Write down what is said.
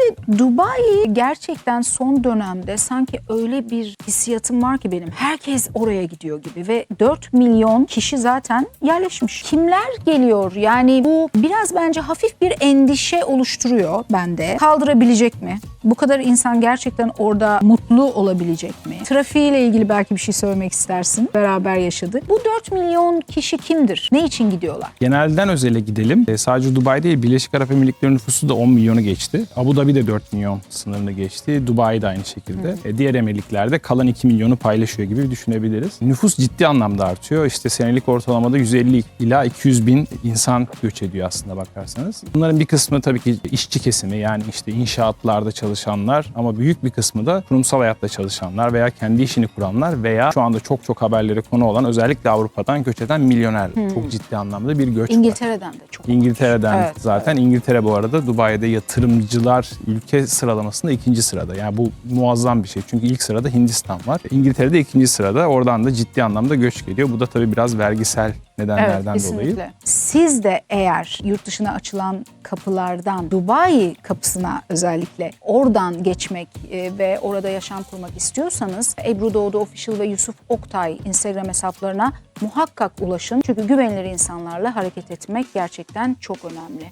Şimdi Dubai gerçekten son dönemde sanki öyle bir hissiyatım var ki benim. Herkes oraya gidiyor gibi ve 4 milyon kişi zaten yerleşmiş. Kimler geliyor? Yani bu biraz bence hafif bir endişe oluşturuyor bende. Kaldırabilecek mi? Bu kadar insan gerçekten orada mutlu olabilecek mi? Trafiğiyle ilgili belki bir şey söylemek istersin. Beraber yaşadık. Bu 4 milyon kişi kimdir? Ne için gidiyorlar? Genelden özele gidelim. E, sadece Dubai değil, Birleşik Arap Emirlikleri nüfusu da 10 milyonu geçti. Abu Dhabi de 4 milyon sınırını geçti. Dubai de aynı şekilde. E, diğer emirliklerde kalan 2 milyonu paylaşıyor gibi düşünebiliriz. Nüfus ciddi anlamda artıyor. İşte senelik ortalamada 150 ila 200 bin insan göç ediyor aslında bakarsanız. Bunların bir kısmı tabii ki işçi kesimi yani işte inşaatlarda çalışanlar ama büyük bir kısmı da kurumsal hayatta çalışanlar veya kendi işini kuranlar veya şu anda çok çok haberleri konu olan özellikle Avrupa'dan göç eden milyonerler. Çok ciddi anlamda bir göç var. İngiltere'den de çok. İngiltere'den Evet, zaten. İngiltere bu arada Dubai'de yatırımcılar ülke sıralamasında ikinci sırada. Yani bu muazzam bir şey. Çünkü ilk sırada Hindistan var. İngiltere'de ikinci sırada. Oradan da ciddi anlamda göç geliyor. Bu da tabii biraz vergisel nedenlerden dolayı. kesinlikle. Siz de eğer yurt dışına açılan kapılardan Dubai kapısına özellikle oradan geçmek e, ve orada yaşam kurmak istiyorsanız Ebru Doğdu Official ve Yusuf Oktay Instagram hesaplarına muhakkak ulaşın. Çünkü güvenilir insanlarla hareket etmek gerçekten çok önemli.